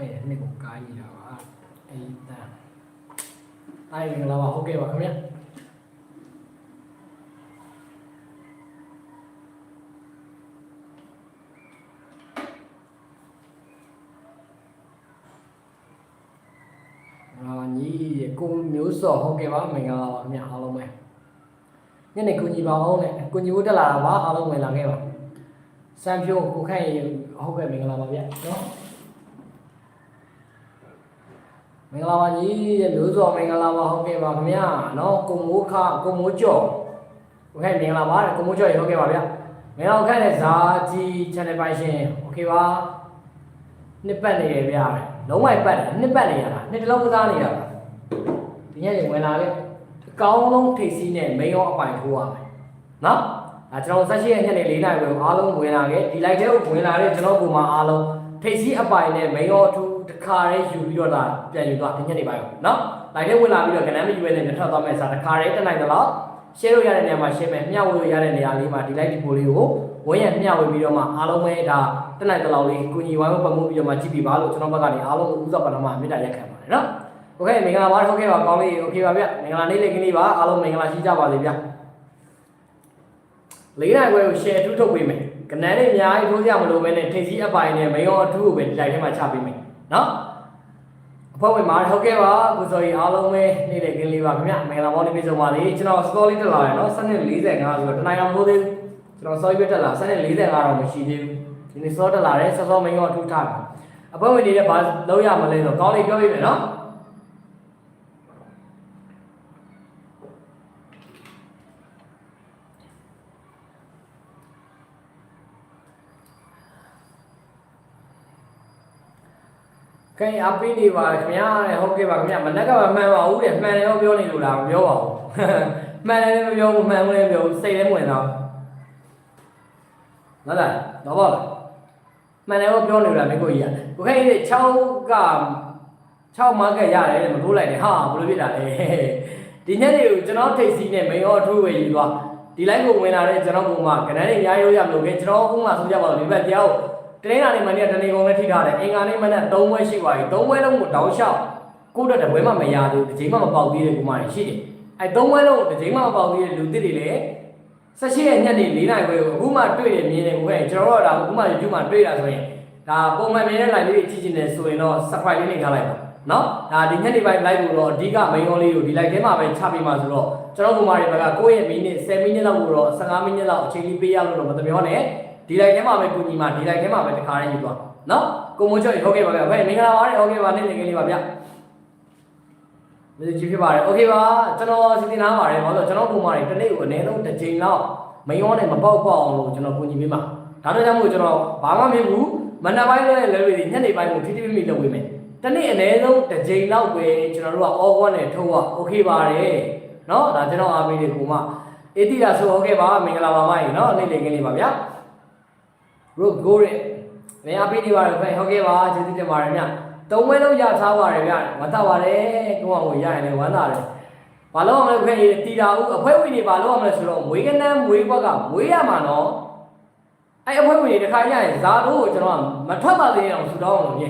ဟုတ်ရဲ့နှစ်ကိုကားကြီးတာပါအေးတန်အဲ့ဒီမင်္ဂလာပါဟုတ်ကဲ့ပါခင်ဗျာအာညီကိုမျိုးစောဟုတ်ကဲ့ပါမင်္ဂလာပါခင်ဗျာအားလုံးပဲညနေကိုညီပါအောင်နဲ့ကိုညီဦးတက်လာတာပါအားလုံးဝင်လာခဲ့ပါစံဖြိုးကိုခိုင်ဟုတ်ကဲ့မင်္ဂလာပါဗျာနော် မင်္ဂလာပါကြီးတဲ့မျိုးစောမင်္ဂလာပါဟုတ်ကဲ့ပါခင်ဗျာနော်ကိုမိုးခကိုမိုးကျော်โอเคမင်္ဂလာပါတဲ့ကိုမိုးကျော်ရေဟုတ်ကဲ့ပါဗျာမင်္ဂလာခန့်တဲ့ဇာကြီး channel ပိုင်ရှင်โอเคပါနှစ်ပတ်နေရဗျာလုံးဝပတ်တယ်နှစ်ပတ်နေရတာနှစ်တလုံးကစားနေရတာဒီညနေဝင်လာခဲ့အကောင်းဆုံးထိပ်စီးနဲ့မိန်ရောအပိုင်ထိုးရမယ်နော်အဲကျွန်တော်ဆက်ရှိရဲ့ညနေ၄နာရီကိုအားလုံးဝင်လာခဲ့ဒီ live ထဲကိုဝင်လာတဲ့ကျွန်တော်ပုံမှာအားလုံးထိပ်စီးအပိုင်နဲ့မိန်ရောအထူး တစ်ခါတည်းယူပြီးတော့လာပြန်ယူသွားဒီညနေပိုင်းကိုနော် live ထဲဝင်လာပြီးတော့ကဏ္ဍမယူရဲနဲ့ထွက်သွားမယ်ဆိုတာတစ်ခါတည်းတက်နိုင်တော့ share လို့ရတဲ့နေရာမှာ share မယ်မျှဝေလို့ရတဲ့နေရာလေးမှာဒီ live ဒီပိုလေးကိုဝင်းရမျှဝေပြီးတော့မှအားလုံးပဲဒါတက်နိုင်တဲ့လောက်လေးကိုညီဝိုင်းဝပတ်မှုပြီးတော့မှကြည့်ပြပါလို့ကျွန်တော်ဘက်ကနေအားလုံးကိုဥစ္စာပထမမေတ္တာရက်ခံပါတယ်နော် โอเคမင်္ဂလာပါဟုတ်ကဲ့ပါကောင်းလေးโอเคပါဗျမင်္ဂလာနေ့လေးကနေ့ပါအားလုံးမင်္ဂလာရှိကြပါစေဗျလေးနိုင်ခွဲကို share ထူးထုတ်ပေးမယ်ကဏ္ဍတွေအများကြီးထိုးကြမလို့ပဲနဲ့ထိပ်စီးအပိုင်နဲ့မယောအထူးကိုပဲဒီလိုက်ထဲမှာချပေးမယ် နော်အဖွဲ့ဝင်မာဟုတ်ကဲ့ပါကိုစော်ကြီးအားလုံးပဲနေ့လေးကနေ့လေးပါခင်ဗျမင်္ဂလာပေါင်းနေ့ပြည့်စုံပါလေကျွန်တော် score လေးတက်လာတယ်နော်745ဆိုတော့တနိုင်အောင်လို့သေးကျွန်တော် sorry ပဲတက်လာ745တော့မရှိသေးဘူးဒီနေ့ score တက်လာတယ်စောစောမယောအထူးထားတယ်အဖွဲ့ဝင်တွေလည်းဘာလုံးရမလဲဆိုတော့ကောင်းလေးပြောပြမယ်နော် ကဲအပိနေပါခင်ဗျာတဲ့ဟုတ်ကဲ့ပါခင်ဗျာမနက်ကမှမှန်ပါဘူးတဲ့မှန်တယ်ရောပြောနေလို့လားမပြောပါဘူးမှန်တယ်လည်းမပြောဘူးမှန်ဘူးလည်းမပြောဘူးစိတ်လည်းမဝင်တော့ဟုတ်လားတော့ပါလားမှန်တယ်ရောပြောနေလို့လားမင်းကိုကြီးရတယ်ကိုခိုင်းတဲ့6က6မားကရတယ်တဲ့မထိုးလိုက်နဲ့ဟာဘယ်လိုဖြစ်တာလဲဒီညနေကိုကျွန်တော်ထိတ်စီးနဲ့မင်းရောအထူးဝေယူသွားဒီလိုက်ကိုဝင်လာတဲ့ကျွန်တော်ပုံမှာကဏ္ဍတွေအများကြီးရမလို့ခင်ကျွန်တော်ဥမာဆိုကြပါတော့ဒီဘက်တရားကို တနင်္လာနေ့မနေ့ကတနေကုန်လည်းထိထားတယ်အင်္ဂါနေ့မနေ့3ဘွဲရှိပါပြီ3ဘွဲလုံးကိုတောင်းလျှောက်ကိုတက်တဲ့ဘွဲမှမရသေးဘူးတစ်ချိန်မှမပေါက်သေးတဲ့ကူမတွေရှိတယ်အဲ3ဘွဲလုံးကိုတစ်ချိန်မှမပေါက်သေးတဲ့လူသစ်တွေလည်းဆက်ရှိရဲ့ညနေ၄နိုင်ခွဲကိုအခုမှတွေ့တယ်မြင်တယ်ကိုပဲကျွန်တော်တို့ကဒါအခုမှ YouTube မှာတွေ့တာဆိုရင်ဒါပုံမှန်မြင်တဲ့ live လေးကြည့်ကြည့်နေဆိုရင်တော့ subscribe လေးနဲ့ထားလိုက်ပါနော်ဒါဒီညနေပိုင်း live ကိုတော့အဓိက main ရောလေးကိုဒီ live ထဲမှာပဲချပေးမှာဆိုတော့ကျွန်တော်ကူမတွေကကိုယ့်ရဲ့မိနစ်10မိနစ်လောက်ကိုတော့15မိနစ်လောက်အချိန်လေးပေးရလို့တော့မတပြောနဲ့ ဒီလိုက်ထဲမှာပဲကိုညီမဒီလိုက်ထဲမှာပဲတခါတည်းယူသွားနော်ကိုမိုးကျော်ဟုတ်ကဲ့ပါဗျာဘယ်မင်္ဂလာပါရဟုတ်ကဲ့ပါနေ့လည်ကလေးပါဗျာမင်းကြီးဖြစ်ပါတယ်โอเคပါကျွန်တော်စီစဉ်ထားပါတယ်ဘာလို့ကျွန်တော်ပုံမှန်တွေတစ်နေ့ကိုအနည်းဆုံးတစ်ချိန်လောက်မယောနဲ့မပေါက်ပေါက်အောင်လို့ကျွန်တော်ကိုညီပေးမှာဒါတော့ကြောင့်မို့ကျွန်တော်ဘာမှမဖြစ်ဘူးမနက်ပိုင်းလည်းလဲတွေညနေပိုင်းကိုထိထိမိမိလုပ်ပေးမယ်တနေ့အနည်းဆုံးတစ်ချိန်လောက်ပဲကျွန်တော်တို့ကအော်ဝတ်နဲ့ထုတ်ရโอเคပါတယ်နော်ဒါကျွန်တော်အားပေးတယ်ကိုမအေးတိလာဆိုဟုတ်ကဲ့ပါမင်္ဂလာပါမကြီးနော်နေ့လည်ကလေးပါဗျာ road go ရဲ့မင်းအပိနေပါတယ်ခင်ဟုတ်ကဲ့ပါကျေးဇူးတင်ပါတယ်ဗျသုံးဝဲလုံးရထားပါတယ်ဗျဝမ်းသာပါတယ်ကိုယ့်အကိုရရင်လည်းဝမ်းသာတယ်ဘာလို့အောင်လဲခင်တီတာဦးအဖွဲဝင်တွေဘာလို့အောင်လဲဆိုတော့မွေးကနန်းမွေးဘက်ကမွေးရမှာနော်အဲ့အဖွဲဝင်တွေတခါရရင်ဇာတို့ကိုကျွန်တော်မထွက်ပါသေးအောင်ဆူတောင်းအောင်လုပ်ပြ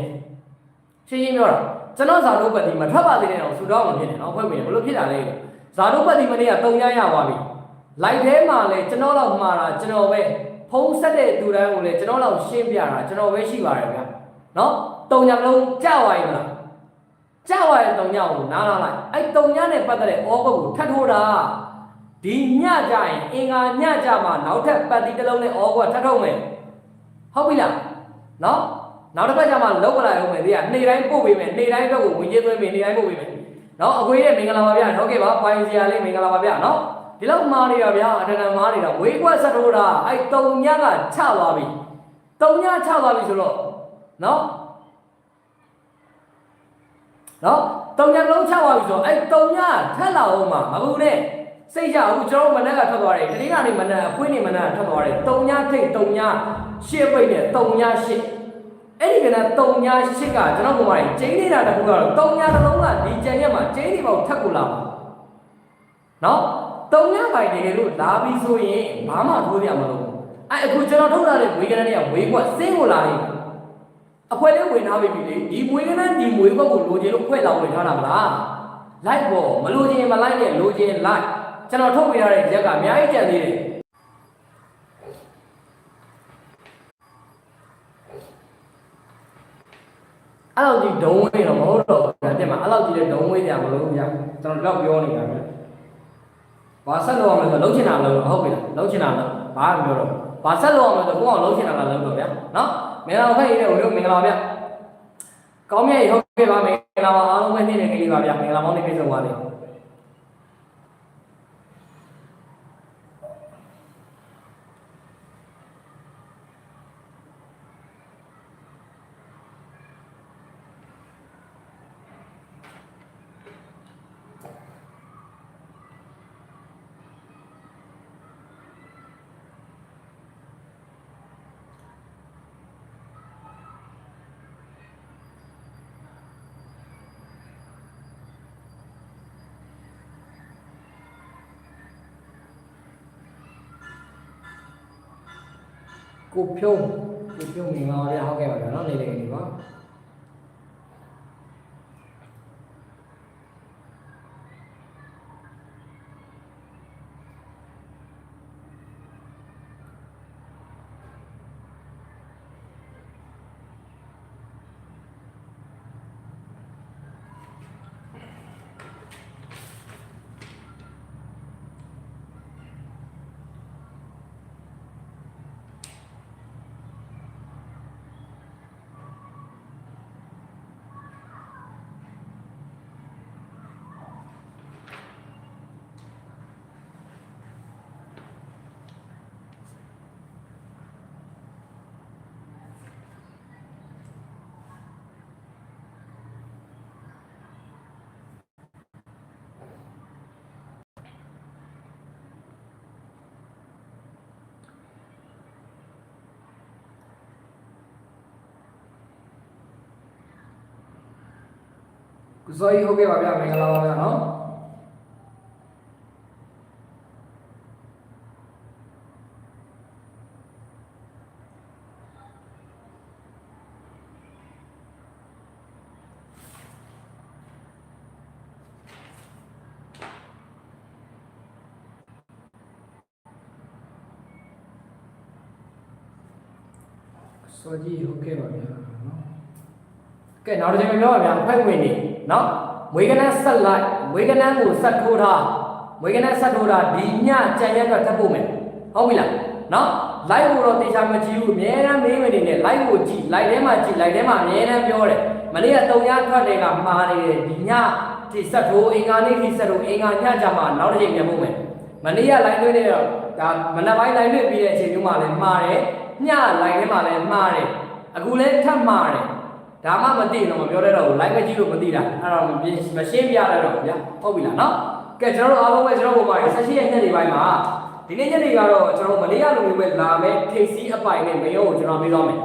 ရှင်းရှင်းပြောတာကျွန်တော်ဇာတို့ပတ်ဒီမထွက်ပါသေးအောင်ဆူတောင်းအောင်လုပ်ပြတယ်နော်အဖွဲဝင်တွေဘယ်လိုဖြစ်တာလဲဇာတို့ပတ်ဒီမနေ့ကတုံရရသွားပြီလိုက်ထဲမှာလဲကျွန်တော်တော့မှားတာကျွန်တော်ပဲ ဖုံးဆက်တဲ့သူတိုင်းကိုလည်းကျွန်တော်တို့ရှင်းပြတာကျွန်တော်ပဲရှိပါတယ်ဗျာနော်တုံညာလုံးကြောက်ဝိုင်းမလားကြောက်ဝိုင်းတုံညာကိုနားလာလိုက်အဲ့တုံညာနဲ့ပတ်သက်တဲ့ဩဘုတ်ကိုထပ်ထိုးတာဒီညကြရင်အင်္ဂါညကြမှာနောက်ထပ်ပတ်တိတစ်လုံးနဲ့ဩဘုတ်ထပ်ထုတ်မယ်ဟုတ်ပြီလားနော်နောက်တစ်ပတ်ကျမှလောက်ပလာရုံပဲဒီကနေတိုင်းပို့ပေးမယ်နေတိုင်းဘက်ကိုဝင်ကျေးသွင်းပေးနေတိုင်းပို့ပေးမယ်နော်အခွေးရဲ့မင်္ဂလာပါဗျာဟုတ်ကဲ့ပါပိုင်စရာလေးမင်္ဂလာပါဗျာနော် ဒီလောက်မားနေတာဗျာအတဏမားနေတာဝေးကွက်ဆက်ထိုးတာအဲ့တုံညကချသွားပြီတုံညချသွားပြီဆိုတော့နော်နော်တုံညလုံးချသွားပြီဆိုတော့အဲ့တုံညထက်လာအောင်မှာမဘူးနဲ့စိတ်ကြအခုကျွန်တော်မနက်ကထွက်သွားတယ်တတိယနေ့မနက်အခွင့်နေ့မနက်ထွက်သွားတယ်တုံညထိတ်တုံညရှစ်ပိတ်နဲ့တုံညရှစ်အဲ့ဒီကနေ့တုံညရှစ်ကကျွန်တော်ကမှကျင်းနေတာတခုကတော့တုံညတစ်လုံးကဒီကြံရက်မှာကျင်းနေပေါ့ထက်ကိုလာပါနော် တုံညပိုင်တကယ်လို့လာပြီဆိုရင်ဘာမှထိုးရမလို့အဲ့အခုကျွန်တော်ထုတ်လာတဲ့ဝေကနနဲ့ကဝေကွက်စင်းကိုလာနေအဖွဲလေးဝင်ထားပြီလေဒီမွေးကနန်းဒီမွေးဘက်ကိုလိုချင်လို့ဖွဲ့လောင်းဝင်ထားတာမလားလိုက်ပေါ့မလိုချင်မလိုက်နဲ့လိုချင်လိုက်ကျွန်တော်ထုတ်ပြရတဲ့ရက်ကအများကြီးကြံသေးတယ်အဲ့လိုကြီးဒုံဝေးတော့မဟုတ်တော့ဘူးတဲ့မှာအဲ့လိုကြီးလည်းဒုံဝေးကြမလို့ဗျာကျွန်တော်တော့ပြောနေတာဗျာ ဘာဆက်လို့အောင်လဲဆိုလှုပ်ချင်တာလို့ဟုတ်ပြီလားလှုပ်ချင်တာလို့ဘာမှမပြောတော့ဘာဆက်လို့အောင်လဲဆိုကိုအောင်လှုပ်ချင်တာလားလှုပ်တော့ဗျာနော်မင်္ဂလာဖက်ရတဲ့ဝင်လို့မင်္ဂလာဗျာကောင်းမြတ်ဟုတ်ကဲ့ပါမင်္ဂလာပါအားလုံးပဲနေ့နေ့ကလေးပါဗျာမင်္ဂလာပေါင်းနေ့ပြည့်စုံပါစေ ကိုဖြုံးကိုဖြုံးမင်္ဂလာပါဗျာဟုတ်ကဲ့ပါဗျာနော်နေနေနေပါ ကိုစောကြီးဟုတ်ကဲ့ပါဗျာမင်္ဂလာပါဗျာနော်စောကြီးဟုတ်ကဲ့ပါဗျာနော်ကဲနောက်တစ်ချိန်ပြောပါဗျာဖွဲ့ဝင်နေ နော်မွေးကနန်းဆက်လိုက်မွေးကနန်းကိုဆက်ထိုးထားမွေးကနန်းဆက်ထိုးထားဒီညကြံရက်အတွက်ထပ်ဖို့မယ်ဟုတ်ပြီလားနော်လိုက်ကိုတော့တေချာမကြည့်ဘူးအများအားမေးမနေနဲ့လိုက်ကိုကြည့်လိုက်ထဲမှာကြည့်လိုက်ထဲမှာအများအားပြောတယ်မနေ့ကတုံညာထွက်တယ်ကမှားနေတယ်ဒီညဒီဆက်ထိုးအင်္ဂါနေ့ဒီဆက်ထိုးအင်္ဂါညကြမှာနောက်တစ်ချိန်ပြန်ဖို့မယ်မနေ့ကလိုက်တွေ့နေတော့ဒါမနက်ပိုင်းလိုက်တွေ့ပြီးတဲ့အချိန်မျိုးမှာလည်းမှားတယ်ညလိုက်ထဲမှာလည်းမှားတယ်အခုလည်းထပ်မှားတယ် ဒါမှမသိတော့မပြောတတ်တော့ဘူး live ပဲကြည့်လို့မသိတာအဲ့တော့မပြမရှင်းပြရတော့ဘူးဗျာဟုတ်ပြီလားနော်ကဲကျွန်တော်တို့အားလုံးပဲကျွန်တော်တို့ပုံမှာဆက်ရှိရဲ့ညနေပိုင်းမှာဒီနေ့ညနေကတော့ကျွန်တော်မလေးရလိုမျိုးပဲလာမယ်ထိတ်စီးအပိုင်နဲ့မယုံကိုကျွန်တော်ပြီးသွားမယ်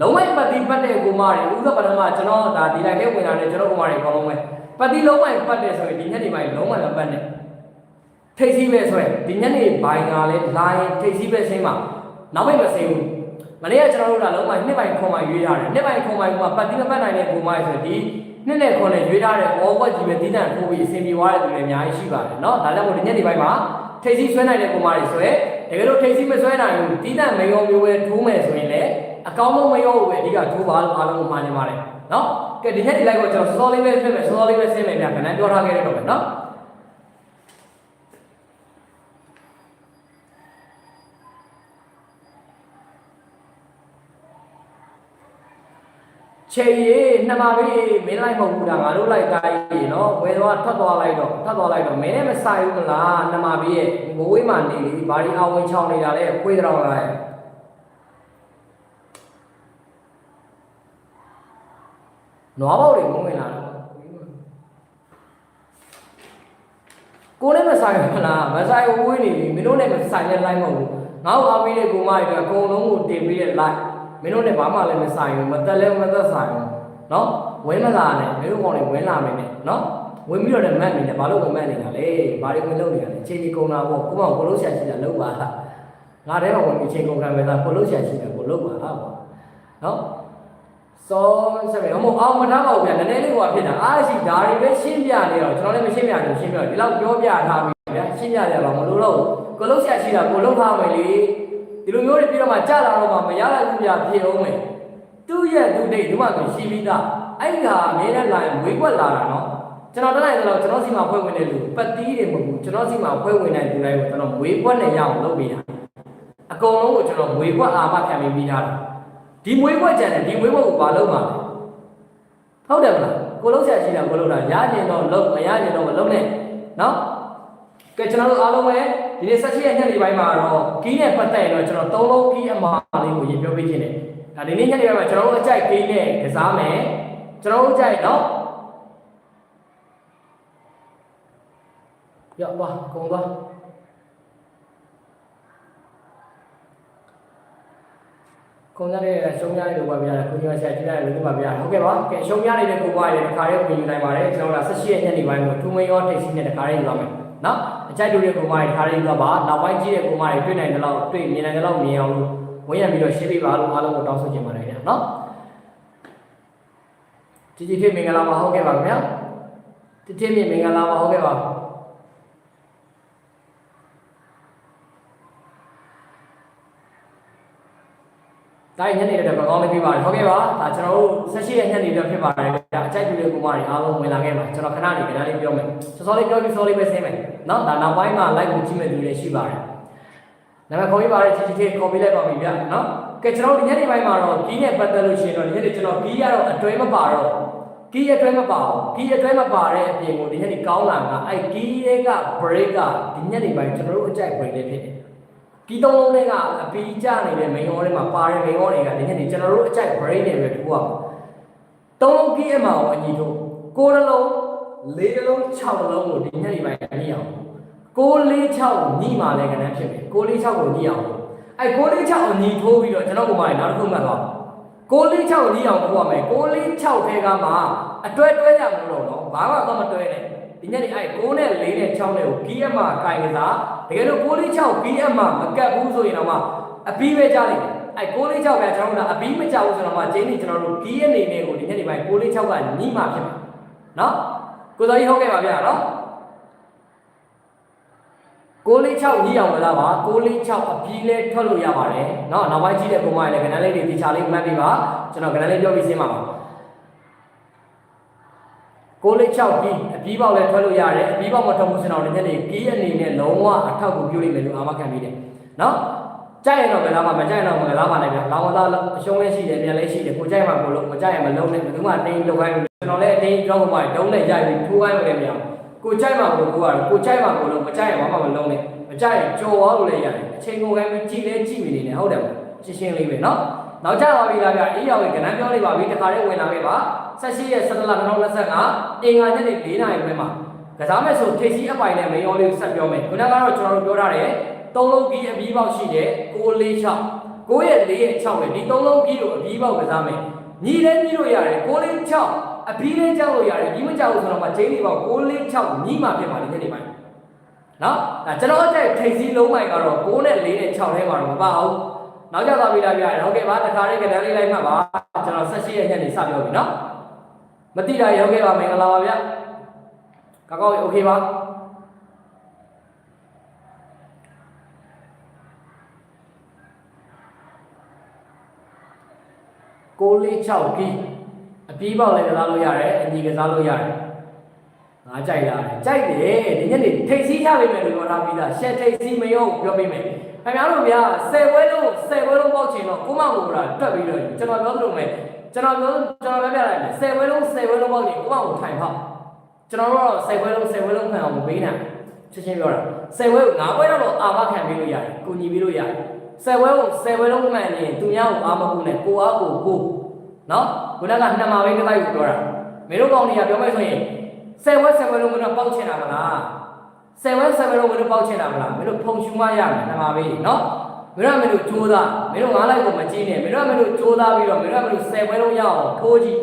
လုံးဝပတ်တိပတ်တဲ့ကိုမတွေဥစ္စာပထမကျွန်တော်ဒါဒီလိုက်လေးဝင်လာတယ်ကျွန်တော်ပုံမှာတွေအကုန်လုံးပဲပတ်တိလုံးဝပတ်တယ်ဆိုရင်ဒီညနေပိုင်းလုံးဝမပတ်နဲ့ထိတ်စီးပဲဆိုရင်ဒီညနေပိုင်းကလည်းလာရင်ထိတ်စီးပဲဆင်းမှာနောက်ပိုင်းမဆင်းဘူး မနေ့ကကျွန်တော်တို့ကလုံးဝနှစ်ပိုင်းခွန်မှရွေးထားတယ်နှစ်ပိုင်းခွန်မှကပတ်တိမပတ်နိုင်တဲ့ပုံမှဆိုဒီနှစ်နဲ့ခွန်နဲ့ရွေးထားတဲ့ဘောကွက်ကြီးပဲတီးတန့်ထိုးပြီးအဆင်ပြေသွားတဲ့သူတွေအများကြီးရှိပါတယ်เนาะဒါကြောင့်မို့ဒီညနေပိုင်းမှာထိတ်စီးဆွဲနိုင်တဲ့ပုံမှတွေဆွဲတကယ်လို့ထိတ်စီးမဆွဲနိုင်ဘူးတီးတန့်မယုံမျိုးပဲထိုးမယ်ဆိုရင်လည်းအကောင်းဆုံးမယုံဘူးပဲအဓိကထိုးပါလို့အားလုံးမှာနေပါတယ်เนาะကဲဒီညနေလိုက်တော့ကျွန်တော်စောစောလေးပဲဖြစ်မယ်စောစောလေးပဲဆင်းမယ်ဗျာခဏပြောထားခဲ့တဲ့တော့ပဲเนาะ ချေရီနှမပေးမင်းလိုက်မဟုတ်ဘူးဒါငါတို့လိုက်တိုင်းရေနော်ဝယ်တော့ထွက်သွားလိုက်တော့ထွက်သွားလိုက်တော့မင်းနဲ့မဆိုင်ဘူးမလားနှမပေးရဲ့ငဝေးမှနေလေဘာဒီအဝင်ချောင်းနေတာလဲခွေးတောင်လာရဲ့နွားပေါက်တွေမဝင်လာတော့ကိုနဲ့မဆိုင်ဘူးမလားမဆိုင်ဘူးဝေးနေပြီမင်းတို့နဲ့မဆိုင်တဲ့ line မဟုတ်ဘူးငါ့ကိုအားပေးတဲ့ကိုမတွေကအကုန်လုံးကိုတင်ပေးတဲ့ line မင်းတို့နဲ့ဘာမှလည်းမဆိုင်ဘူးမသက်လည်းမသက်ဆိုင်ဘူးเนาะဝင်းမလာနဲ့မင်းတို့ကောင်တွေဝင်းလာမယ်နဲ့เนาะဝင်ပြီးတော့လည်းမတ်နေတယ်ဘာလို့ဝင်မတ်နေတာလဲဘာတွေဝင်လုပ်နေတာလဲချိန်ကြီးကုန်တာပေါ့ကိုမကိုလို့ဆရာရှိတာလုပ်ပါလားငါတဲမှာဝင်ပြီးချိန်ကုန်ခံမယ်သားကိုလို့ဆရာရှိတယ်ကိုလုပ်ပါလားပေါ့เนาะ စောဆက်မယ်ဟိုမအောင်မထားပါဘူးဗျာနည်းနည်းလေးဟိုဖြစ်တာအားရှိဒါတွေပဲရှင်းပြနေတော့ကျွန်တော်လည်းမရှင်းပြဘူးရှင်းပြဒီလောက်ပြောပြထားပြီဗျာရှင်းပြရတော့မလို့တော့ကိုလုံးဆက်ရှိတာကိုလုံးထားမယ်လေ ဒီလိုမျိုးတွေပြီးတော့မှကြာလာတော့မှမရလိုက်ဘူးဗျာဖြစ်အောင်မယ်သူ့ရဲ့သူတိတ်ဒီမှာဆိုရှိပြီးသားအဲ့ဒီဟာအမြဲတမ်းလာရင်ဝေကွက်လာတာနော်ကျွန်တော်တက်လိုက်တော့ကျွန်တော်စီမှာဖွဲ့ဝင်တဲ့လူပတ်တီးတွေမဟုတ်ဘူးကျွန်တော်စီမှာဖွဲ့ဝင်တဲ့လူတိုင်းကိုကျွန်တော်ဝေကွက်နဲ့ရအောင်လုပ်ပေးတာအကုန်လုံးကိုကျွန်တော်ဝေကွက်အာမခံပေးပြီးသားတယ်ဒီမွေးကွက်ကြံတယ်ဒီမွေးကွက်ကိုဘာလုပ်မှာလဲဟုတ်တယ်မလားကိုလုံးဆက်ရှိတာကိုလုံးတာရကျင်တော့လုံးမရကျင်တော့မလုံးနဲ့နော်ကဲကျွန်တော်တို့အားလုံးပဲ ဒီနေ့ဆက်ရှိရဲ့ညနေပိုင်းမှာတော့ကီးနဲ့ပတ်သက်ရင်တော့ကျွန်တော်သုံးလုံးကီးအမှားလေးကိုရင်ပြောပေးခြင်းတယ်ဒါဒီနေ့ညနေပိုင်းမှာကျွန်တော်တို့အကြိုက်ကီးနဲ့ကစားမယ်ကျွန်တော်တို့အကြိုက်နော်ရပါကုန်သွားကုန်ရတဲ့ရှုံးရတဲ့လူပါဗျာကိုကြီးဆရာကြီးတဲ့လူပါဗျာဟုတ်ကဲ့ပါကဲရှုံးရနေတဲ့ကိုပါရဲ့တစ်ခါလေးဝင်ယူနိုင်ပါတယ်ကျွန်တော်တို့ဆက်ရှိရဲ့ညနေပိုင်းကိုထူမင်းရောထိတ်စီးနဲ့တစ်ခါလေးယူရမယ်နော် အကြိုက်တူတဲ့ကိုမတွေတစ်ခါလေးယူတော့ပါနောက်ပိုင်းကြီးတဲ့ကိုမတွေတွေ့နိုင်တဲ့လောက်တွေ့မြင်နိုင်တဲ့လောက်မြင်အောင်လို့ဝင်ရပြီးတော့ရှင်းပြပါလို့အားလုံးကိုတောင်းဆိုချင်ပါတယ်ဗျာနော်ជីជីဖြစ်မင်္ဂလာပါဟုတ်ကဲ့ပါခင်ဗျာတိတိမြင့်မင်္ဂလာပါဟုတ်ကဲ့ပါ တိုင်းညနေတဲ့ပကောင်းလေးပြပါတယ်ဟုတ်ကဲ့ပါဒါကျွန်တော်တို့ဆက်ရှိတဲ့ညနေတဲ့ဖြစ်ပါတယ်ဗျာအကြိုက်တူတဲ့ကိုမတွေအားလုံးဝင်လာခဲ့ပါကျွန်တော်ခဏနေခဏလေးပြောမယ်စောစောလေးပြောပြီးစောလေးပဲဆင်းမယ်နော်ဒါနောက်ပိုင်းမှာ live ကိုကြည့်မဲ့လူတွေရှိပါတယ်နာမည်ခေါ်ပြပါတယ်ជីជីခေခေါ်ပြလိုက်ပါပြီဗျာနော်ကဲကျွန်တော်ဒီညနေပိုင်းမှာတော့ဒီနဲ့ပတ်သက်လို့ရှိရင်တော့ဒီနေ့ကျွန်တော်ပြီးရတော့အတွဲမပါတော့ကီးအတွဲမပါဘူးကီးအတွဲမပါတဲ့အပြင်ကိုဒီညနေကောင်းလာတာအဲ့ကီးရဲ့က break ကဒီညနေပိုင်းကျွန်တော်တို့အကြိုက် break လေးဖြစ်တယ် ကီးသုံးလုံးတွေကအပီးကျနေတဲ့ main order တွေမှာပါတဲ့ main order တွေကဒီညနေကျွန်တော်တို့အကြိုက် break တွေပဲထူရပါသုံးလုံးကီးအမှာအညီတို့ကိုးတစ်လုံးလေးတစ်လုံး၆တစ်လုံးကိုဒီညနေပိုင်းညှိအောင်ကိုးလေး6ညှိမှလည်းကဏ္ဍဖြစ်မယ်ကိုးလေး6ကိုညှိအောင်အဲ့ကိုးလေး6ကိုညှိထိုးပြီးတော့ကျွန်တော်ကမှနောက်တစ်ခုမှတ်သွားကိုလေး6လေးအောင်ပို့ရမယ်ကိုလေး6ထဲကမှအတွဲတွဲကြမလို့တော့ဘာမှတော့မတွဲနဲ့ဒီညနေအဲ့6နဲ့4နဲ့6နဲ့ကိုကီးအမကင်ကစား တကယ်လို့646 BM မှာမကတ်ဘူးဆိုရင်တော့မှအပြီးပဲကြားလိမ့်မယ်အဲ646ပဲကျွန်တော်တို့ကအပြီးမကြောက်ဘူးဆိုတော့မှဂျင်းနေကျွန်တော်တို့ D အနေနဲ့ကိုဒီညနေပိုင်း646ကညီးမှဖြစ်မှာနော်ကိုစောကြီးဟုတ်ကဲ့ပါဗျာနော်646ညီးအောင်မလားပါ646အပြီးလဲထွက်လို့ရပါတယ်နော်နောက်ပိုင်းကြည့်တဲ့ပုံမှန်လည်းကဏ္ဍလေးတွေဒီချာလေးမှတ်ပြီးပါကျွန်တော်ကဏ္ဍလေးပြောပြီးဆင်းပါပါ ကိုလေး6ကြီးအပြီးပေါက်လည်းထွက်လို့ရတယ်အပြီးပေါက်မထွက်ဘူးစင်တော်ညနေကြီးအနေနဲ့လုံးဝအထောက်ကိုပြုလိုက်မယ်လို့အာမခံပြီးတယ်နော်ကြိုက်ရင်တော့ကလာမမကြိုက်ရင်တော့ကလာမလည်းဗျာလောင်သားအရှုံးလည်းရှိတယ်ပြန်လည်းရှိတယ်ကိုကြိုက်မှကိုလုံးမကြိုက်ရင်မလုံးနဲ့ဘယ်သူမှတင်းလောက်ခိုင်းကျွန်တော်လည်းတင်းတော့မှတုံးနဲ့ရိုက်ပြီးထိုးခိုင်းမလဲမြောင်ကိုကြိုက်မှကိုကိုကကိုကြိုက်မှကိုလုံးမကြိုက်ရင်ဘာမှမလုံးနဲ့မကြိုက်ရင်ကြော်သွားလို့လည်းရတယ်အချိန်ကုန်ခိုင်းပြီးကြည့်လဲကြည့်မိနေတယ်ဟုတ်တယ်မလားရှင်းရှင်းလေးပဲနော်နောက်ကြပါပြီလားဗျာအေးရောက်ရင်ကဏ္ဍပြောလိုက်ပါပြီတခါတည်းဝင်လာပြီပါ 18ရက်17လ2025အင်္ဂါနေ့နေ့4နာရီခွဲမှာကစားမဲ့ဆိုထိပ်စီးအပိုင်နဲ့မင်းရောလေးဆက်ပြောမယ်ခုနကတော့ကျွန်တော်တို့ပြောထားတယ်သုံးလုံးကြီးအပြီးပေါက်ရှိတယ်646 9ရဲ့4ရဲ့6ရဲ့ဒီသုံးလုံးကြီးကိုအပြီးပေါက်ကစားမယ်ညီလည်းညီလို့ရတယ်646အပြီးလည်းကြောက်လို့ရတယ်ဒီမကြောက်ဘူးဆိုတော့မှချိန်လေးပေါက်646ညီမှဖြစ်ပါလိမ့်မယ်ဒီပိုင်းနော်ဒါကျွန်တော်အတက်ထိပ်စီးလုံးပိုင်ကတော့9နဲ့4နဲ့6ထဲမှာတော့မပါဘူးနောက်ကြသွားပြီလားပြရတယ်ဟုတ်ကဲ့ပါတခါလေးကဏ္ဍလေးလိုက်မှပါကျွန်တော်18ရက်ညနေစပြောပြီနော် မတိတာရောက်ခဲ့ပါမင်္ဂလာပါဗျကောက်ကောက်โอเคပါ6လေး6ကီးအပြီးပေါက်လည်းကစားလို့ရတယ်အညီကစားလို့ရတယ် ငါကြိုက်လားကြိုက်တယ်ဒီညနေထိတ်စီးရပေးမယ်လို့ပြောထားပြီးသားရှက်ထိတ်စီးမရုံပြောပေးမယ်ခင်ဗျားတို့ဗျာ10ပွဲလုံး10ပွဲလုံးပေါက်ချင်တော့ကိုမကိုကတွက်ပြီးတော့ကျွန်တော်ပြောသလိုပဲကျွန်တော်ပြောကျွန်တော်ပြောပြလိုက်မယ်10ပွဲလုံး10ပွဲလုံးပေါက်ချင်ကိုမကိုထိုင်ဖောက်ကျွန်တော်တို့တော့10ပွဲလုံး10ပွဲလုံးခံအောင်မပေးနိုင်ချက်ချင်းပြောတာ10ပွဲကို9ပွဲတော့အာမခံပေးလို့ရတယ်ကိုညီပေးလို့ရတယ်10ပွဲကို10ပွဲလုံးမှန်ရင်သူများကိုအာမကူနဲ့ကိုအားကိုကိုနော်ခုနကနှစ်မှာပဲတစ်လိုက်ကိုပြောတာမင်းတို့ကောင်းနေရပြောမယ်ဆိုရင် 10ပွဲ10ပွဲလုံးကတော့ပေါက်ချင်တာမလား10ပွဲ10ပွဲလုံးကတော့ပေါက်ချင်တာမလားမင်းတို့ဖုန်ရှူမရမယ်နှစ်မှာပဲနော်မင်းတို့ကမင်းတို့ကြိုးစားမင်းတို့ငါးလိုက်ကိုမကြည့်နဲ့မင်းတို့ကမင်းတို့ကြိုးစားပြီးတော့မင်းတို့ကမင်းတို့10ပွဲလုံးရအောင်ထိုးကြည့်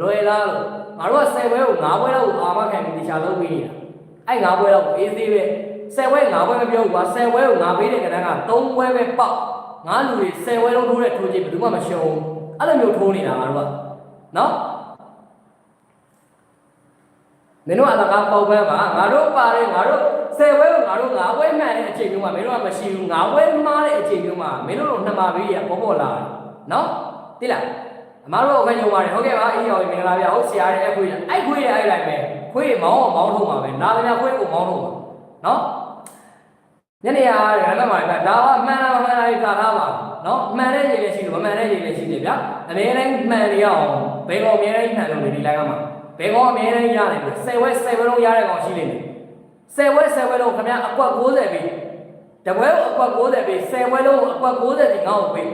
လွယ်လားလို့ငါတို့က10ပွဲကို9ပွဲလောက်ကိုအာမခံပြီးတခြားလုပ်ပြီးနေတာအဲ့9ပွဲလောက်အေးသေးပဲ10ပွဲ9ပွဲမပြောဘူးကွာ10ပွဲကို9ပေးတဲ့ကဏ္ဍက3ပွဲပဲပေါက်ငါလူတွေ10ပွဲလုံးထိုးတဲ့ထိုးကြည့်ဘယ်သူမှမရှုံးဘူးအဲ့လိုမျိုးထိုးနေတာငါတို့ကနော် မင်းတို့အလကားပေါက်ပန်းပါငါတို့ပါတယ်ငါတို့ဆယ်ဝဲကိုငါတို့ငါးဝဲမှန်တဲ့အချိန်မျိုးမှာမင်းတို့ကမရှိဘူးငါးဝဲမှားတဲ့အချိန်မျိုးမှာမင်းတို့တို့နှစ်မှာဘေးရပေါ်ပေါ်လာတယ်နော်သိလားအမားတို့အခန်းညုံပါတယ်ဟုတ်ကဲ့ပါအေးရောင်မင်္ဂလာဗျာဟုတ်ဆရာရဲ့အခွေးအဲ့ခွေးရဲ့အဲ့လိုက်ပဲခွေးမောင်းအောင်မောင်းထုံးပါပဲနားကြခွေးကိုမောင်းထုံးပါနော်ညနေရတယ်လည်းမှပါဒါကမှန်လားမှန်လားကာထားပါနော်မှန်တဲ့ရေလည်းရှိတယ်မမှန်တဲ့ရေလည်းရှိတယ်ဗျာအများတိုင်းမှန်နေရအောင်ဘယ်ကောင်အများတိုင်းမှန်လို့ဒီလိုက်ကမှာ ဘယ်ကောင်အများတိုင်းရတယ်ပြီ10ဝဲ10ဝဲလုံးရတဲ့ကောင်ရှိနေတယ်10ဝဲ10ဝဲလုံးခင်ဗျာအကွက်60ပြီတပွဲကိုအကွက်60ပြီ10ဝဲလုံးအကွက်60ပြီငါ့ကိုပြီ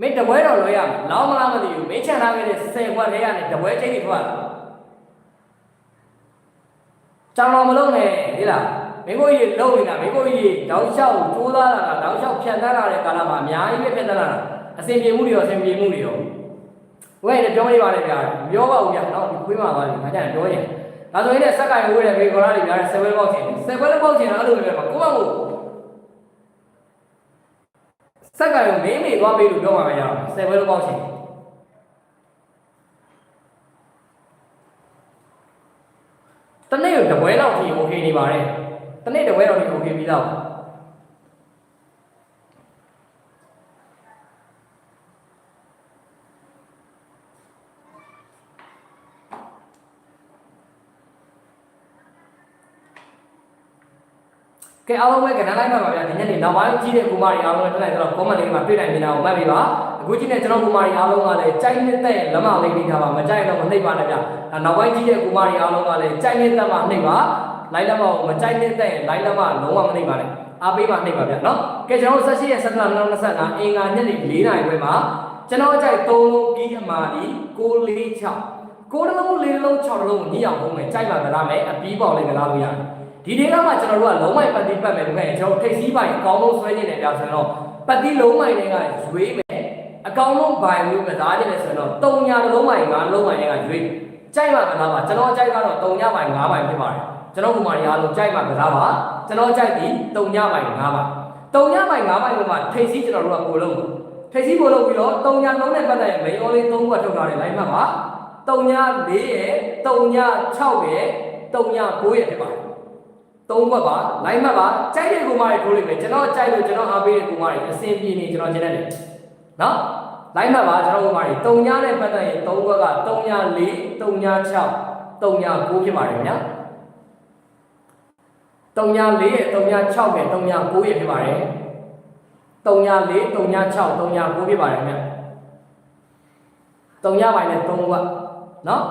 မင်းတပွဲတော့လွှဲရမယ်လောင်းမလားမသိဘူးမင်းချန်ထားခဲ့တဲ့10ကွက်ထဲကနေတပွဲချိန်တွေထွက်ကြောင်တော်မလုံးနဲ့ဟိလားမင်းကိုကြီးလုံနေတာမင်းကိုကြီးတောက်လျှောက်ကျိုးသားလာတာတောက်လျှောက်ဖြန်တန်းလာတဲ့ကာလမှာအများကြီးပဲဖြန်တန်းလာတာအစဉ်ပြေမှုတွေရောအစဉ်ပြေမှုတွေရော ဝဲလည်းပြောမနေပါနဲ့ဗျာမပြောပါဘူးဗျာနောက်ဒီခွေးမှာပါလေငါကြံတော့ရင်ဒါဆိုရင်လည်းစက်ကန်ဝဲတဲ့ဘေကောလာတွေများတယ်ဆယ်ဘဲပေါက်ချင်တယ်ဆယ်ဘဲပေါက်ချင်တာအဲ့လိုပဲပြောပါကိုယ့်ဘာကိုစက်ကန်ကိုမင်းမေသွားပေးလို့ပြောပါမယ်ဗျာဆယ်ဘဲပေါက်ချင်တယ်တနေ့တပွဲလောက်ထိ okay နေပါတယ်တနေ့တပွဲလောက်ထိ okay ပြီးတော့ ကဲအားလုံးပဲကဏ္ဍလိုက်မှာပါဗျာဒီညနေနောက်ပိုင်းကြီးတဲ့ကူမတွေအားလုံးလည်းတက်လိုက်တော့ comment လေးမှာတွေ့နိုင်နေတာကိုမှတ်ပြီးပါအခုကြီးနဲ့ကျွန်တော်ကူမတွေအားလုံးကလည်းကြိုက်နေတဲ့လက်မလေးပြီးထားပါမကြိုက်တော့မနှိပ်ပါနဲ့ဗျာဒါနောက်ပိုင်းကြီးတဲ့ကူမတွေအားလုံးကလည်းကြိုက်နေတဲ့မှာနှိပ်ပါလိုက်လက်မကိုမကြိုက်နေတဲ့လိုက်လက်မလုံးဝမနှိပ်ပါနဲ့အားပေးပါနှိပ်ပါဗျာနော်ကဲကျွန်တော်ဆက်ရှိရဲ့ဆက်လာ2025အင်္ဂါညနေ4နာရီခွဲမှာကျွန်တော်ကြိုက်3လုံးပြီးအမာဒီ646ကိုးလုံးလေးလုံး6လုံးညီအောင်ဖုံးမယ်ကြိုက်ပါကြလားမယ်အပြီးပေါက်လေးကြလားလို့ရတယ် ဒီဒေကမှကျွန်တော်တို့ကလုံးဝပတ်တိပတ်မယ်လို့ခဲ့ကျွန်တော်ထိတ်စည်းပိုင်အကောင်းဆုံးဆွဲနေတယ်ပြဆိုရင်တော့ပတ်တိလုံးမိုင်တွေကရွေးမယ်အကောင်းဆုံးဘိုင်မျိုးကစားနေတယ်ဆိုရင်တော့တုံညာလုံးမိုင်၅လုံးမိုင်တွေကရွေးကြိုက်ပါကလားပါကျွန်တော်ကြိုက်ကတော့တုံညာမိုင်၅မိုင်ဖြစ်ပါတယ်ကျွန်တော်ကမာရီအားလုံးကြိုက်ပါကစားပါကျွန်တော်ကြိုက်ပြီးတုံညာမိုင်၅မိုင်တုံညာမိုင်၅မိုင်လုံးမှာထိတ်စည်းကျွန်တော်တို့ကပို့လုံးထိတ်စည်းပို့လုံးပြီးတော့တုံညာလုံးနဲ့ပတ်သက်ရင်မိန်အော်လေး၃ခုထုတ်ထားတယ်လိုက်မှတ်ပါတုံညာ၄ရဲ့တုံညာ6ရဲ့တုံညာ9ရဲ့ဖြစ်ပါတယ် သုံးဘက်ပါလိုက်မှတ်ပါကြိုက်တဲ့ကူမတွေထိုးလိုက်မယ်ကျွန်တော်ကြိုက်လို့ကျွန်တော်အားပေးတဲ့ကူမတွေအစင်ပြေနေကျွန်တော်ကျင်တတ်တယ်နော်လိုက်မှတ်ပါကျွန်တော်ကူမတွေတုံညာနဲ့ပတ်သက်ရင်သုံးဘက်ကတုံညာ၄တုံညာ6တုံညာ9ဖြစ်ပါတယ်ဗျာတုံညာ၄ရဲ့တုံညာ6ရဲ့တုံညာ9ရဲ့ဖြစ်ပါတယ်တုံညာ၄တုံညာ6တုံညာ9ဖြစ်ပါတယ်ဗျာတုံညာပိုင်းနဲ့3ဘက်နော်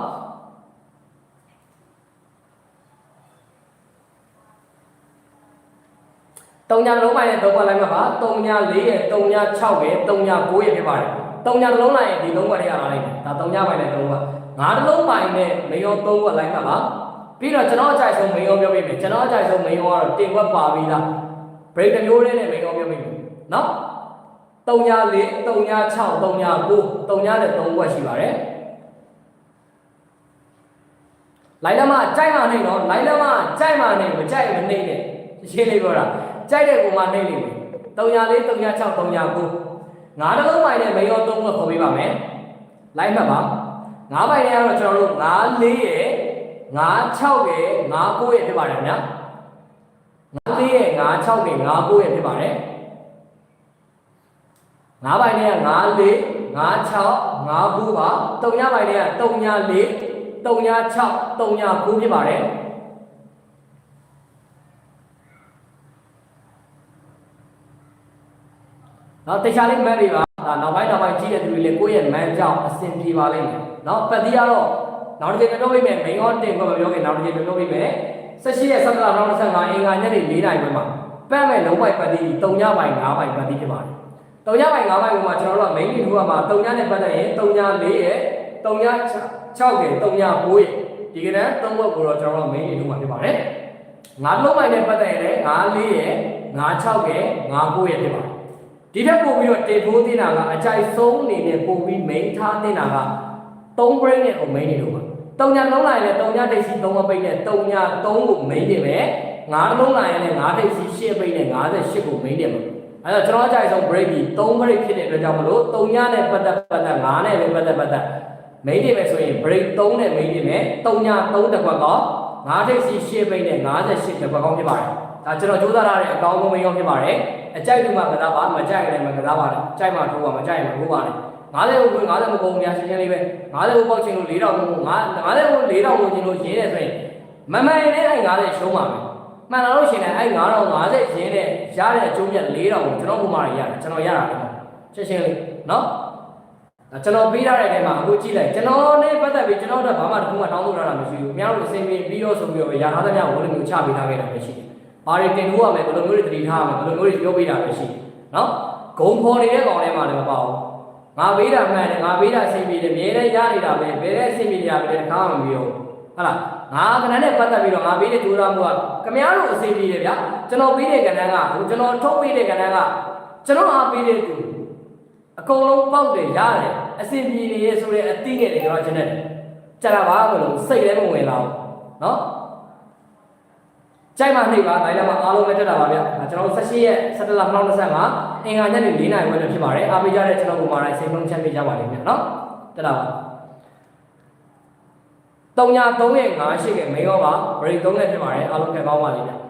တုံညာလုံးပိုင်းရဲ့သုံးခွက်လိုက်မှာပါတုံညာ၄ရဲ့တုံညာ6ရဲ့တုံညာ9ရဲ့ဖြစ်ပါတယ်တုံညာလုံးလိုက်ရဲ့ဒီသုံးခွက်တွေကလာလိုက်တယ်ဒါတုံညာပိုင်းနဲ့သုံးခွက်ငါးတစ်လုံးပိုင်းနဲ့မေယောသုံးခွက်လိုက်မှာပါပြီးတော့ကျွန်တော်အကြိုက်ဆုံးမေယောပြောပြမယ်ကျွန်တော်အကြိုက်ဆုံးမေယောကတော့တင်ခွက်ပါပြီးသား break တစ်မျိုးလေးနဲ့မေယောပြောပြမယ်နော်တုံညာ၄တုံညာ6တုံညာ9တုံညာနဲ့သုံးခွက်ရှိပါတယ်လိုက်လမကြိုက်မှနေနော်လိုက်လမကြိုက်မှနေမကြိုက်မနေနဲ့ရှင်းလေးပြောတာ ကြိုက်တဲ့ကောင်မနှိမ့်လိမ့်မယ်304 306 309ငါးတစ်လုံးပိုင်းနဲ့မရောသုံးခွက်ခေါ်ပေးပါမယ်လိုက်မှတ်ပါငါးပိုင်းနဲ့ကတော့ကျွန်တော်တို့9 4ရဲ့9 6ရဲ့9 9ရဲ့ဖြစ်ပါတယ်ဗျာ9 4ရဲ့9 6ရဲ့9 9ရဲ့ဖြစ်ပါတယ်ငါးပိုင်းနဲ့က9 4 9 6 9 9ပါတုံညပိုင်းနဲ့ကတုံည4 3ည6 3ည9ဖြစ်ပါတယ် နော်တခြားလေးမှတ်ပြီပါဒါနောက်ပိုင်းနောက်ပိုင်းကြီးတဲ့သူတွေလည်းကိုယ့်ရဲ့မန်ကြောင့်အဆင်ပြေပါလိမ့်မယ်နော်ပတ်တိကတော့နောက်တစ်ချိန်ပြောပြမယ်မိန်ဟောတင်ကမပြောခင်နောက်တစ်ချိန်ပြောပြမယ်18ရက်17လ25အင်္ဂါညနေ4နာရီခွဲမှာပတ်မဲ့လုံးပိုက်ပတ်တိ3ညပိုင်း5ပိုင်းပတ်တိဖြစ်ပါတယ်3ညပိုင်း5ပိုင်းမှာကျွန်တော်တို့က main တွေထူကမှာ3ညနဲ့ပတ်သက်ရင်3ည4ရဲ့3ည6ရဲ့3ည9ရဲ့ဒီကနေ့3ဘက်ကိုတော့ကျွန်တော်တို့ main တွေထူမှာဖြစ်ပါတယ်ငါးလုံးပိုင်းနဲ့ပတ်သက်ရင်လည်း9 4ရဲ့9 6ရဲ့9 9ရဲ့ဖြစ်ပါတယ် ဒီထက်ပိုပြီးတော့တေထိုးတင်တာကအကြိုက်ဆုံးအနေနဲ့ပိုပြီး main ထားတင်တာက3 brain နဲ့ကို main နေလို့ပါတုံညာလုံးလိုက်ရင်တုံညာဒိတ်စီ3မပိတ်နဲ့တုံညာ3ကို main တင်မယ်ငါးလုံးလိုက်ရင်လည်းငါးဒိတ်စီ10ပိတ်နဲ့58ကို main တင်မယ်အဲတော့ကျွန်တော်အကြိုက်ဆုံး break ကြီး3 break ဖြစ်တဲ့အတွက်ကြောင့်မလို့3ညနဲ့ပတ်သက်ပတ်သက်9နဲ့ပဲပတ်သက်ပတ်သက် main တွေပဲဆိုရင် break 3နဲ့ main တွေနဲ့3ည3တစ်ခွက်ကော9ထိပ်စီ10ပိတ်နဲ့58တစ်ခွက်ကောင်းဖြစ်ပါတယ် ဒါကျွန်တော်ကြိုးစားထားတဲ့အကောင်းဆုံးမင်းရောဖြစ်ပါတယ်အကြိုက်တူမှကစားပါမကြိုက်ရင်လည်းမကစားပါနဲ့ကြိုက်မှထိုးပါမကြိုက်ရင်မထိုးပါနဲ့90ကို50မကုန်များရှင်းရှင်းလေးပဲ90ကိုပေါက်ချင်လို့4000ကို50ကို4000ကိုချင်လို့ရင်းနေဆိုရင်မမှန်ရင်လည်းအဲ့50ရှုံးပါမယ်မှန်လာလို့ရှိရင်အဲ့9050ရင်းနဲ့ရတဲ့အကျိုးမြတ်4000ကိုကျွန်တော်ဥမာရရတယ်ကျွန်တော်ရတာလေရှင်းရှင်းလေးနော်ဒါကျွန်တော်ပေးထားတဲ့နေရာမှာအခုကြည့်လိုက်ကျွန်တော်နဲ့ပတ်သက်ပြီးကျွန်တော်တို့ဘာမှတစ်ခုမှတောင်းဆိုထားတာမရှိဘူး။အများတို့အစင်ပြေပြီးတော့ဆိုပြီးတော့ရထားသမျှဝလို့မျိုးချပေးထားခဲ့တာပဲရှိတယ်။ ဘာတွေတင်လို့ရမယ်ဘယ်လိုမျိုးတွေတတိထားရမယ်ဘယ်လိုမျိုးတွေပြောပေးတာပဲရှိတယ်။နော်ဂုံဖော်နေတဲ့ကောင်ထဲမှာလည်းမပေါ့ဘူး။ငါပေးတာမှန်တယ်ငါပေးတာအစင်ပြေတယ်မြဲတဲ့ရနေတာပဲဘယ်တဲ့အစင်ပြေနေတာပဲတကားမှမပြီးတော့ဟုတ်လားငါကဏ္ဍနဲ့ပတ်သက်ပြီးတော့ငါပေးတဲ့ကြိုးစားမှုကခမည်းတော်အစင်ပြေတယ်ဗျာကျွန်တော်ပေးတဲ့ကဏ္ဍကကျွန်တော်ထုတ်ပေးတဲ့ကဏ္ဍကကျွန်တော်အားပေးတဲ့သူအကုန်လုံးပေါက်တယ်ရတယ်အစင်ပြေနေရဆိုတဲ့အသိနဲ့ကျွန်တော်ကျင်တယ်ကြတာပါမလို့စိတ်လည်းမဝင်လာဘူးနော် ကြိုက်မှနှိပ်ပါနိုင်လည်းမအားလုံးပဲတက်တာပါဗျ။ကျွန်တော်တို့18ရက်17လ2025အင်္ဂါညနေ4နာရီဝန်းကျင်ဖြစ်ပါတယ်။အားပေးကြတဲ့ကျွန်တော်ကိုမာတိုင်းစိတ်လုံးချမ်းမြေ့ကြပါလိမ့်မယ်နော်။တက်တာပါ။3ည3ရက်5ရှိခဲ့မေရောပါ break 3နဲ့ဖြစ်ပါတယ်အားလုံးပြန်ကောင်းပါလိမ့်ဗျ။